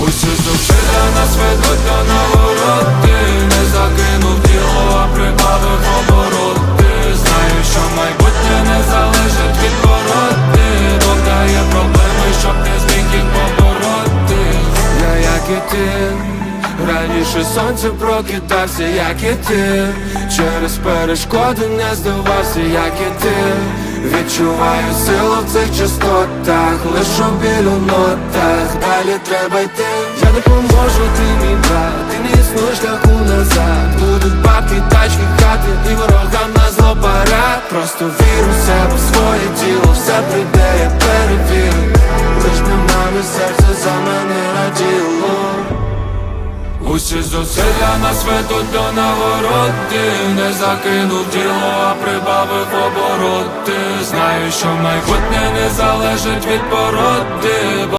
Усі зусилля нас ведуть до нагороди Не закинув діло, а прибавив обороти. Знаю, що майбутнє не залежить від породи Бог дає проблеми, щоб не зміг їх побороти. Я як і ти Раніше сонце прокидався, як і ти. Через перешкоди не здавався, як і ти Відчуваю силу в цих частотах Лише біль у нотах. Далі треба йти. Я допоможу, ти мій брат. Ти не існуєш шляху назад. Будуть бабки, тачки, хати І ворогам на зло Просто вір у себе, в своє діло Все прийде, я перевірю. Лиш не мамі серце за мене раділо. Усі зусилля нас ведуть до нагороди Не закинув діло, а прибавив обороти Знаю, що майбутнє не залежить від породи